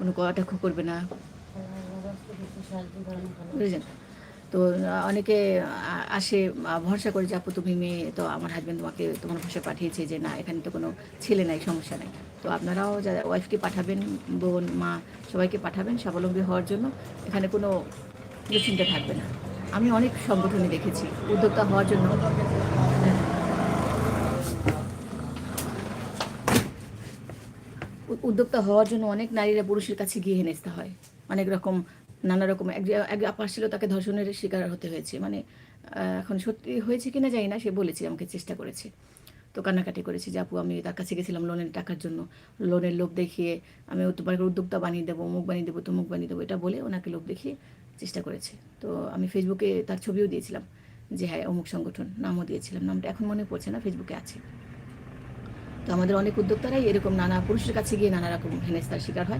কোনো কটাক্ষ করবে না। বুঝেছেন তো অনেকে আসে ভরসা করে যে, আপু, তুমি মেয়ে, তো আমার হাজব্যান্ড তোমাকে, তোমার ভাষায় পাঠিয়েছে যে, না, এখানে তো কোনো ছেলে নাই, সমস্যা নাই। তো আপনারাও যারা ওয়াইফকে পাঠাবেন, বোন, মা, সবাইকে পাঠাবেন স্বাবলম্বী হওয়ার জন্য। এখানে কোনো দুশ্চিন্তা থাকবে না। আমি অনেক সংগঠনে দেখেছি, উদ্যোক্তা হওয়ার জন্য। উদ্যোক্তা হওয়ার জন্য অনেক নারীরা পুরুষের কাছে গিয়ে হেনেস্তে হয়। অনেক রকম নানা রকম এক যে- এক আপা ছিল তাকে ধর্ষণের শিকার হতে হয়েছে। মানে এখন সত্যি হয়েছে কিনা জানি না, সে বলেছে, আমাকে চেষ্টা করেছে। তো কান্নাকাটি করেছি যে, আপু, আমি তার কাছে গেছিলাম লোনের টাকার জন্য। লোনের লোভ দেখিয়ে আমি তোমাকে উদ্যোক্তা বানিয়ে দেবো, মুখ বানিয়ে দেবো, তো মুখ বানিয়ে দেবো। এটা বলে ওনাকে লোভ দেখিয়ে চেষ্টা করেছে। তো আমি ফেসবুকে তার ছবিও দিয়েছিলাম যে হ্যাঁ অমুক সংগঠন। নামও দিয়েছিলাম। নামটা এখন মনে পড়ছে না ফেসবুকে আছে। তো আমাদের অনেক উদ্যোক্তারাই এরকম নানা পুরুষের কাছে গিয়ে নানা রকম হেনস্থার শিকার হয়।